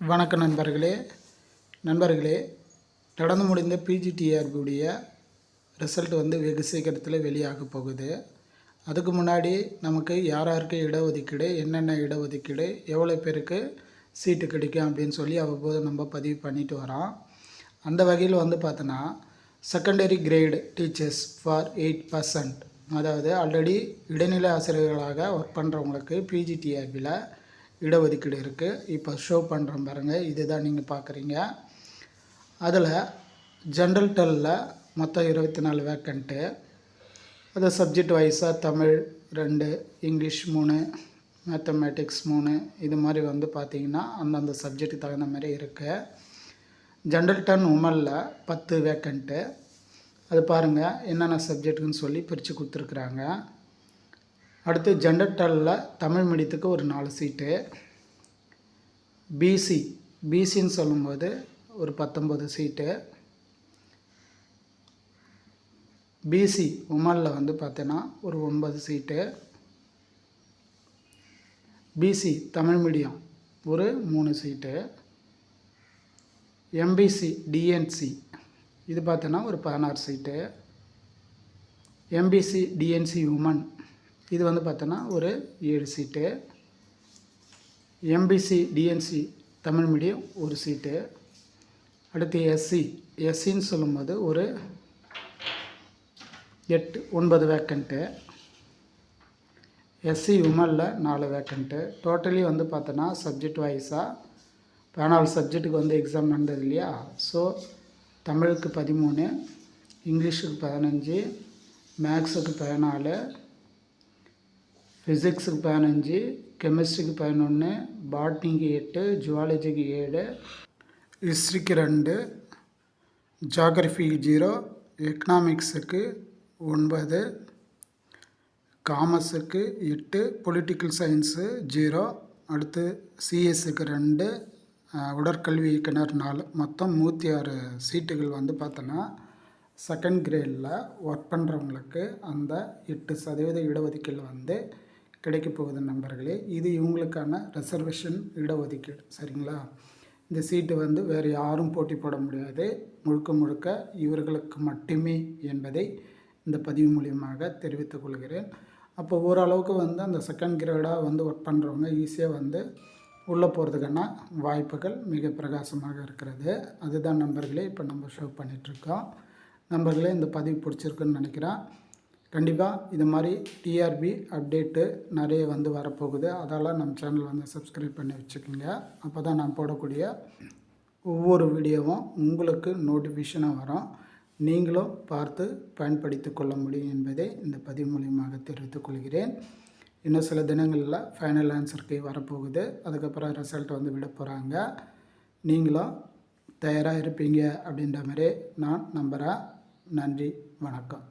வணக்கம் நண்பர்களே நண்பர்களே நடந்து முடிந்த பிஜிடிஆர்பியுடைய ரிசல்ட் வந்து வெகு சீக்கிரத்தில் வெளியாக போகுது. அதுக்கு முன்னாடி நமக்கு யார் யாருக்கு இடஒதுக்கீடு என்னென்ன இடஒதுக்கீடு எவ்வளோ பேருக்கு சீட்டு கிடைக்கும் அப்படின்னு சொல்லி அவ்வப்போது நம்ம பதிவு பண்ணிட்டு வரோம். அந்த வகையில் வந்து பார்த்தோன்னா secondary grade teachers for eight percent அதாவது ஆல்ரெடி இடைநிலை ஆசிரியர்களாக ஒர்க் பண்ணுறவங்களுக்கு பிஜிடிஆர்பியில் இடஒதுக்கீடு இருக்குது இப்போ ஷோ பண்ணுறோம் பாருங்கள் இதுதான் நீங்கள் பார்க்குறீங்க அதில் ஜென்ரல் டெல்லில் மொத்தம் இருபத்தி நாலு வேக்கண்ட்டு அது சப்ஜெக்ட் வைஸாக தமிழ் ரெண்டு இங்கிலீஷ் மூணு மேத்தமேட்டிக்ஸ் மூணு. இது மாதிரி வந்து பார்த்திங்கன்னா அந்தந்த சப்ஜெக்ட்டுக்கு தகுந்த மாதிரி இருக்குது ஜென்ரல் டென் உமனில் பத்து வேக்கண்ட்டு அது பாருங்கள் என்னென்ன சப்ஜெக்ட்டுன்னு சொல்லி பிரித்து கொடுத்துருக்குறாங்க. அடுத்து ஜெண்டர்டலில் தமிழ் மீடியத்துக்கு ஒரு நாலு சீட்டு பிசி பிசின்னு சொல்லும்போது ஒரு பத்தொம்பது சீட்டு பிசி உமனில் வந்து பார்த்தோன்னா ஒரு ஒன்பது சீட்டு பிசி தமிழ் மீடியம் ஒரு மூணு சீட்டு எம்பிசி டிஎன்சி இது பார்த்தோன்னா ஒரு பதினாறு சீட்டு எம்பிசி டிஎன்சி உமன் இது வந்து பார்த்தோன்னா ஒரு ஏழு சீட்டு. எம்பிசி டிஎன்சி தமிழ் மீடியம் ஒரு சீட்டு. அடுத்து எஸ்சி எஸ்சின்னு சொல்லும்போது ஒரு எட்டு ஒன்பது வேக்கண்ட்டு எஸ்சி உமனில் நாலு வேக்கண்ட்டு டோட்டலி வந்து பார்த்தோன்னா சப்ஜெக்ட் வைஸாக பதினாலு சப்ஜெக்ட்டுக்கு வந்து எக்ஸாம் நடந்தது இல்லையா? ஸோ தமிழுக்கு பதிமூணு இங்கிலீஷுக்கு பதினஞ்சு மேக்ஸுக்கு பதினாலு ஃபிசிக்ஸுக்கு பதினஞ்சு கெமிஸ்ட்ரிக்கு பதினொன்று பாட்னிக்கு எட்டு ஜுவாலஜிக்கு ஏழு ஹிஸ்ட்ரிக்கு ரெண்டு ஜாகிரஃபிக்கு ஜீரோ எக்கனாமிக்ஸுக்கு ஒன்பது காமர்ஸுக்கு எட்டு பொலிட்டிக்கல் சயின்ஸு ஜீரோ அடுத்து சிஎஸ்சுக்கு ரெண்டு உடற்கல்வி இயக்குனர் நாலு மொத்தம் நூற்றி ஆறு சீட்டுகள் வந்து பார்த்தோன்னா செகண்ட் கிரேடில் ஒர்க் பண்ணுறவங்களுக்கு அந்த எட்டு சதவீத இடஒதுக்கீடு வந்து கிடைக்க போகுது நண்பர்களே. இது இவங்களுக்கான ரிசர்வேஷன் இடஒதுக்கீடு. சரிங்களா? இந்த சீட்டு வந்து வேறு யாரும் போட்டி போட முடியாது. முழுக்க முழுக்க இவர்களுக்கு மட்டுமே என்பதை இந்த பதிவு மூலியமாக தெரிவித்துக் கொள்கிறேன். அப்போ ஓரளவுக்கு வந்து அந்த செகண்ட் கிரேடாக வந்து ஒர்க் பண்ணுறவங்க ஈஸியாக வந்து உள்ளே போகிறதுக்கான வாய்ப்புகள் மிக பிரகாசமாக இருக்கிறது. அதுதான் நண்பர்களே இப்போ நம்ம ஷோ பண்ணிகிட்ருக்கோம் நண்பர்களே இந்த பதிவு பிடிச்சிருக்குன்னு நினைக்கிறேன். கண்டிப்பாக இது மாதிரி டிஆர்பி அப்டேட்டு நிறைய வந்து வரப்போகுது. அதெல்லாம் நம்ம சேனல் வந்து சப்ஸ்கிரைப் பண்ணி வச்சுக்கோங்க. அப்போ தான் நான் போடக்கூடிய ஒவ்வொரு வீடியோவும் உங்களுக்கு நோட்டிஃபிகேஷனாக வரும். நீங்களும் பார்த்து பயன்படுத்தி கொள்ள முடியும் என்பதை இந்த பதிவு மூலியமாக தெரிவித்துக் கொள்கிறேன். இன்னும் சில தினங்களில் ஃபைனல் ஆன்சருக்கு வரப்போகுது. அதுக்கப்புறம் ரிசல்ட் வந்து விட போகிறாங்க நீங்களும் தயாராக இருப்பீங்க அப்படின்ற மாதிரி நான் நம்புகிறேன் நன்றி வணக்கம்.